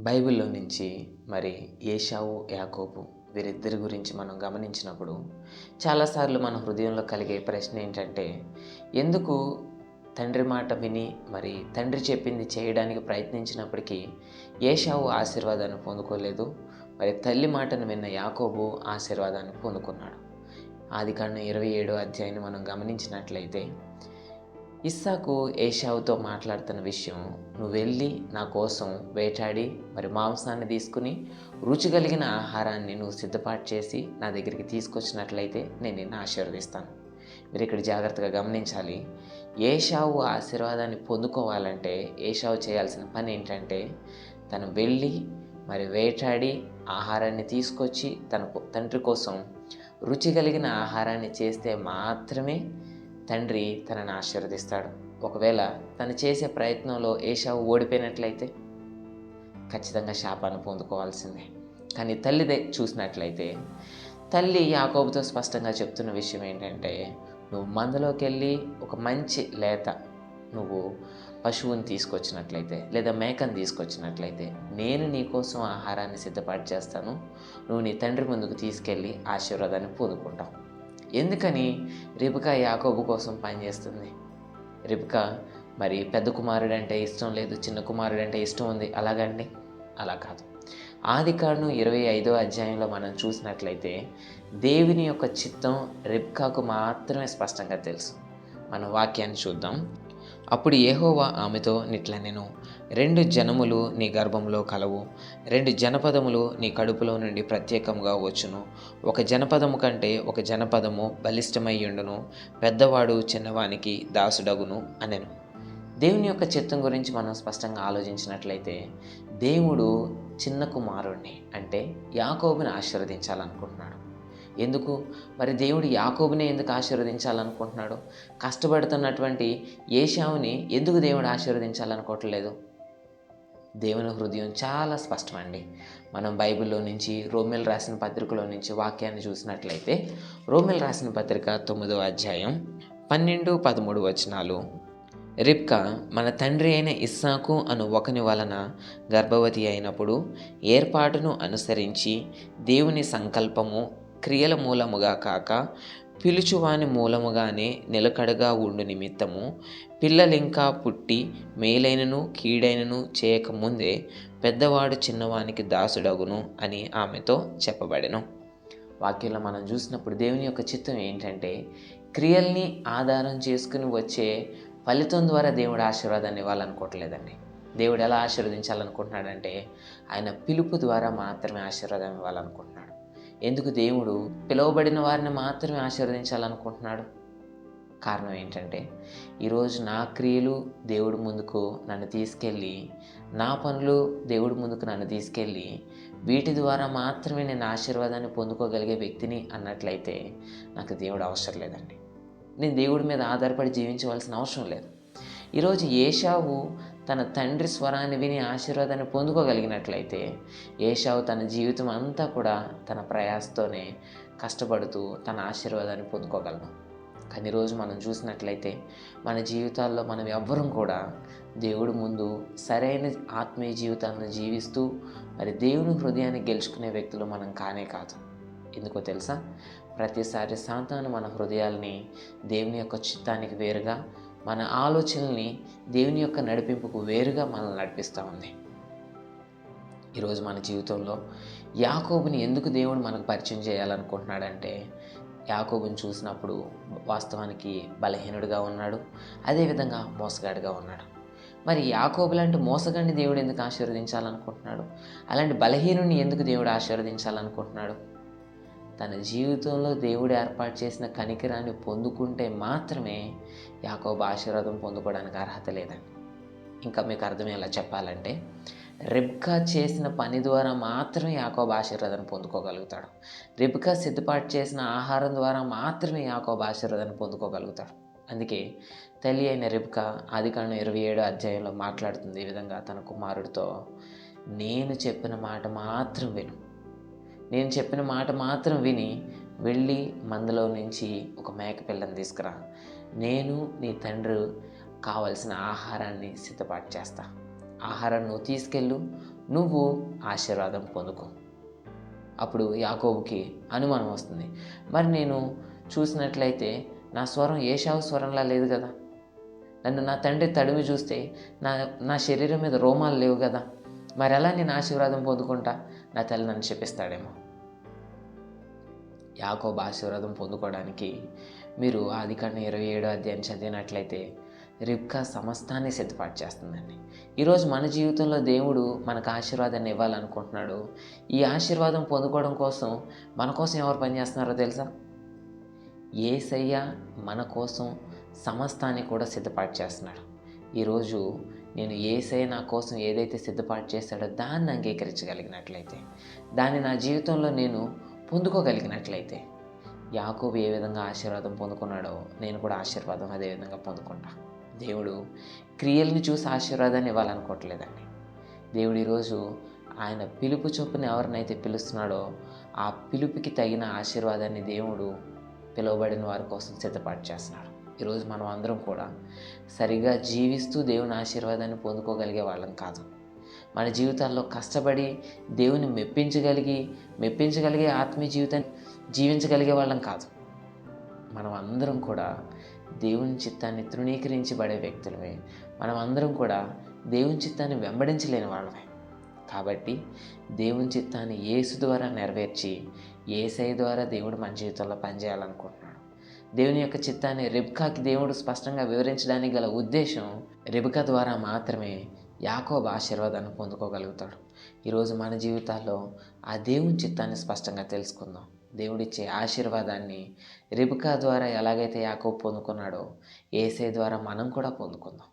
బైబిల్లో నుంచి మరి ఏషావు యాకోబు వీరిద్దరి గురించి మనం గమనించినప్పుడు చాలాసార్లు మన హృదయంలో కలిగే ప్రశ్న ఏంటంటే ఎందుకు తండ్రి మాట విని మరి తండ్రి చెప్పింది చేయడానికి ప్రయత్నించినప్పటికీ ఏషావు ఆశీర్వాదాన్ని పొందుకోలేదు మరి తల్లి మాటను విన్న యాకోబు ఆశీర్వాదాన్ని పొందుకున్నాడు. ఆది కాండం ఇరవై ఏడో అధ్యాయాన్ని మనం గమనించినట్లయితే ఇస్సాకు ఏషావుతో మాట్లాడుతున్న విషయం నువ్వు వెళ్ళి నా కోసం వేటాడి మరి మాంసాన్ని తీసుకుని రుచి కలిగిన ఆహారాన్ని నువ్వు సిద్ధపాటు చేసి నా దగ్గరికి తీసుకొచ్చినట్లయితే నేను నిన్ను ఆశీర్వదిస్తాను. మీరు ఇక్కడ జాగ్రత్తగా గమనించాలి. ఏషావు ఆశీర్వాదాన్ని పొందుకోవాలంటే ఏషావు చేయాల్సిన పని ఏంటంటే తను వెళ్ళి మరి వేటాడి ఆహారాన్ని తీసుకొచ్చి తన తండ్రి కోసం రుచి కలిగిన ఆహారాన్ని చేస్తే మాత్రమే తండ్రి తనని ఆశీర్వదిస్తాడు. ఒకవేళ తను చేసే ప్రయత్నంలో ఏషావు ఓడిపోయినట్లయితే ఖచ్చితంగా శాపాన్ని పొందుకోవాల్సిందే. కానీ తల్లిదే చూసినట్లయితే తల్లి యాకోబుతో స్పష్టంగా చెప్తున్న విషయం ఏంటంటే నువ్వు మందలోకి వెళ్ళి ఒక మంచి లేత నువ్వు పశువుని తీసుకొచ్చినట్లయితే లేదా మేకను తీసుకొచ్చినట్లయితే నేను నీ కోసం ఆహారాన్ని సిద్ధపాటు చేస్తాను. నువ్వు నీ తండ్రి ముందుకు తీసుకెళ్ళి ఆశీర్వాదాన్ని పొందుకుంటావు. ఎందుకని రిబికా యాకోబు కోసం పనిచేస్తుంది? రిబికా మరి పెద్ద కుమారుడు అంటే ఇష్టం లేదు చిన్న కుమారుడు అంటే ఇష్టం ఉంది అలాగండి అలా కాదు. ఆది కాండం ఇరవై ఐదో అధ్యాయంలో మనం చూసినట్లయితే దేవుని యొక్క చిత్తం రిబ్కాకు మాత్రమే స్పష్టంగా తెలుసు. మన వాక్యాన్ని చూద్దాం. అప్పుడు ఏహోవా ఆమెతో నిట్లనెను రెండు జనములు నీ గర్భంలో కలవు. రెండు జనపదములు నీ కడుపులో నుండి ప్రత్యేకంగా వచ్చును. ఒక జనపదము కంటే ఒక జనపదము బలిష్టమయ్యుండును పెద్దవాడు చిన్నవానికి దాసుడగును అనెను. దేవుని యొక్క చిత్తం గురించి మనం స్పష్టంగా ఆలోచించినట్లయితే దేవుడు చిన్న కుమారుణ్ణి అంటే యాకోబుని ఆశీర్వదించాలనుకుంటున్నాడు. ఎందుకు? మరి దేవుడు యాకోబునే ఎందుకు ఆశీర్వదించాలనుకుంటున్నాడు? కష్టపడుతున్నటువంటి ఏషావుని ఎందుకు దేవుడు ఆశీర్వదించాలనుకోవట్లేదు? దేవుని హృదయం చాలా స్పష్టమండి. మనం బైబిల్లో నుంచి రోమిల్ రాసిన పత్రికలో నుంచి వాక్యాన్ని చూసినట్లయితే రోమిల్ రాసిన పత్రిక తొమ్మిదో అధ్యాయం పన్నెండు పదమూడు వచనాలు. రిబ్కా మన తండ్రి అయిన ఇస్సాకు అను ఒకని వలన గర్భవతి అయినప్పుడు ఏర్పాటును అనుసరించి దేవుని సంకల్పము క్రియల మూలముగా కాక పిలుచువాని మూలముగానే నిలకడగా ఉండు నిమిత్తము. పిల్లలింకా పుట్టి మేలైనను కీడైనను చేయకముందే పెద్దవాడు చిన్నవానికి దాసుడగును అని ఆమెతో చెప్పబడెను. వాక్యంలో మనం చూసినప్పుడు దేవుని యొక్క చిత్తం ఏంటంటే క్రియల్ని ఆధారం చేసుకుని వచ్చే ఫలితం ద్వారా దేవుడు ఆశీర్వాదాన్ని ఇవ్వాలనుకోవట్లేదండి. దేవుడు ఎలా ఆశీర్వదించాలనుకుంటున్నాడంటే ఆయన పిలుపు ద్వారా మాత్రమే ఆశీర్వాదం ఇవ్వాలనుకుంటున్నాడు. ఎందుకు దేవుడు పిలువబడిన వారిని మాత్రమే ఆశీర్వదించాలనుకుంటున్నాడు? కారణం ఏంటంటే ఈరోజు నా క్రియలు దేవుడి ముందుకు నన్ను తీసుకెళ్ళి నా పనులు దేవుడి ముందుకు నన్ను తీసుకెళ్ళి వీటి ద్వారా మాత్రమే నేను ఆశీర్వాదాన్ని పొందుకోగలిగే వ్యక్తిని అన్నట్లయితే నాకు దేవుడు అవసరం లేదండి. నేను దేవుడి మీద ఆధారపడి జీవించవలసిన అవసరం లేదు. ఈరోజు ఏషావు తన తండ్రి స్వరాన్ని విని ఆశీర్వాదాన్ని పొందుకోగలిగినట్లయితే ఏషావు తన జీవితం అంతా కూడా తన ప్రయాసతోనే కష్టపడుతూ తన ఆశీర్వాదాన్ని పొందుకోగలను. కానీ ఈరోజు మనం చూసినట్లయితే మన జీవితాల్లో మనం ఎవ్వరం కూడా దేవుడు ముందు సరైన ఆత్మీయ జీవితాన్ని జీవిస్తూ మరి దేవుని హృదయాన్ని గెలుచుకునే వ్యక్తులు మనం కానే కాదు. ఎందుకో తెలుసా? ప్రతిసారి సాతాను మన హృదయాల్ని దేవుని యొక్క చిత్తానికి వేరుగా మన ఆలోచనల్ని దేవుని యొక్క నడిపింపుకు వేరుగా మనల్ని నడిపిస్తూ ఉంది. ఈరోజు మన జీవితంలో యాకోబుని ఎందుకు దేవుడు మనకు పరిచయం చేయాలనుకుంటున్నాడంటే యాకోబుని చూసినప్పుడు వాస్తవానికి బలహీనుడిగా ఉన్నాడు అదేవిధంగా మోసగాడిగా ఉన్నాడు. మరి యాకోబు లాంటి మోసగాడిని దేవుడు ఎందుకు ఆశీర్వదించాలనుకుంటున్నాడు? అలాంటి బలహీనుని ఎందుకు దేవుడు ఆశీర్వదించాలనుకుంటున్నాడు? తన జీవితంలో దేవుడు ఏర్పాటు చేసిన కనికరాన్ని పొందుకుంటే మాత్రమే యాకోబు ఆశీర్వాదం పొందుకోవడానికి అర్హత లేదండి. ఇంకా మీకు అర్థమయ్యేలా చెప్పాలంటే రిబ్కా చేసిన పని ద్వారా మాత్రమే యాకోబు ఆశీర్వాదాన్ని పొందుకోగలుగుతాడు. రిబ్కా సిద్ధపాటు చేసిన ఆహారం ద్వారా మాత్రమే యాకోబు ఆశీర్వాదాన్ని పొందుకోగలుగుతాడు. అందుకే తల్లి అయిన రిబ్కా ఆదికాండం ఇరవై ఏడు అధ్యాయంలో మాట్లాడుతుంది ఈ విధంగా తన కుమారుడితో నేను చెప్పిన మాట మాత్రం విను. నేను చెప్పిన మాట మాత్రం విని వెళ్ళి మందలో నుంచి ఒక మేకపిల్లని తీసుకురా. నేను నీ తండ్రి కావలసిన ఆహారాన్ని సిద్ధపాటు చేస్తా. ఆహారం నువ్వు తీసుకెళ్ళు నువ్వు ఆశీర్వాదం పొందుకో. అప్పుడు యాకోబుకి అనుమానం వస్తుంది. మరి నేను చూసినట్లయితే నా స్వరం ఏషావు స్వరంలా లేదు కదా? నన్ను నా తండ్రి తడిమి చూస్తే నా నా శరీరం మీద రోమాలు లేవు కదా? మరి ఎలా నేను ఆశీర్వాదం పొందుకుంటా? నా తల్లి నన్ను చెప్పిస్తాడేమో. యాకోబ ఆశీర్వాదం పొందుకోవడానికి మీరు ఆది కన్నా ఇరవై ఏడో అధ్యాయం చదివినట్లయితే రిబ్కా సమస్తాన్ని సిద్ధపాటు చేస్తుందండి. ఈరోజు మన జీవితంలో దేవుడు మనకు ఆశీర్వాదాన్ని ఇవ్వాలనుకుంటున్నాడు. ఈ ఆశీర్వాదం పొందుకోవడం కోసం మన కోసం ఎవరు పనిచేస్తున్నారో తెలుసా? ఏసయ్య మన కోసం సమస్తాన్ని కూడా సిద్ధపాటు చేస్తున్నాడు. ఈరోజు నేను ఏసై నా కోసం ఏదైతే సిద్ధపాటు చేశాడో దాన్ని అంగీకరించగలిగినట్లయితే దాన్ని నా జీవితంలో నేను పొందుకోగలిగినట్లయితే యాకోబు ఏ విధంగా ఆశీర్వాదం పొందుకున్నాడో నేను కూడా ఆశీర్వాదం అదే విధంగా పొందుకుంటా. దేవుడు క్రియల్ని చూసి ఆశీర్వాదాన్ని ఇవ్వాలనుకోవట్లేదండి. దేవుడు ఈరోజు ఆయన పిలుపు చొప్పున ఎవరినైతే పిలుస్తున్నాడో ఆ పిలుపుకి తగిన ఆశీర్వాదాన్ని దేవుడు పిలువబడిన వారి కోసం సిద్ధపాటు చేస్తున్నాడు. ఈరోజు మనం అందరం కూడా సరిగా జీవిస్తూ దేవుని ఆశీర్వాదాన్ని పొందుకోగలిగే వాళ్ళం కాదు. మన జీవితాల్లో కష్టపడి దేవుని మెప్పించగలిగి మెప్పించగలిగే ఆత్మీయ జీవితాన్ని జీవించగలిగే వాళ్ళం కాదు. మనం అందరం కూడా దేవుని చిత్తాన్ని తృణీకరించబడే వ్యక్తులమే. మనం అందరం కూడా దేవుని చిత్తాన్ని వెంబడించలేని వాళ్ళమే. కాబట్టి దేవుని చిత్తాన్ని యేసు ద్వారా నెరవేర్చి ఏసై ద్వారా దేవుడు మన జీవితంలో పనిచేయాలనుకుంటున్నాడు దేవుని యొక్క చిత్తాన్ని రెబ్కాకి దేవుడు స్పష్టంగా వివరించడానికి గల ఉద్దేశం రిబ్కా ద్వారా మాత్రమే యాకోబ్ ఆశీర్వాదాన్ని పొందుకోగలుగుతాడు. ఈరోజు మన జీవితాల్లో ఆ దేవుని చిత్తాన్ని స్పష్టంగా తెలుసుకుందాం. దేవుడిచ్చే ఆశీర్వాదాన్ని రిబికా ద్వారా ఎలాగైతే యాకోబ్ పొందుకున్నాడో ఏసే ద్వారా మనం కూడా పొందుకుందాం.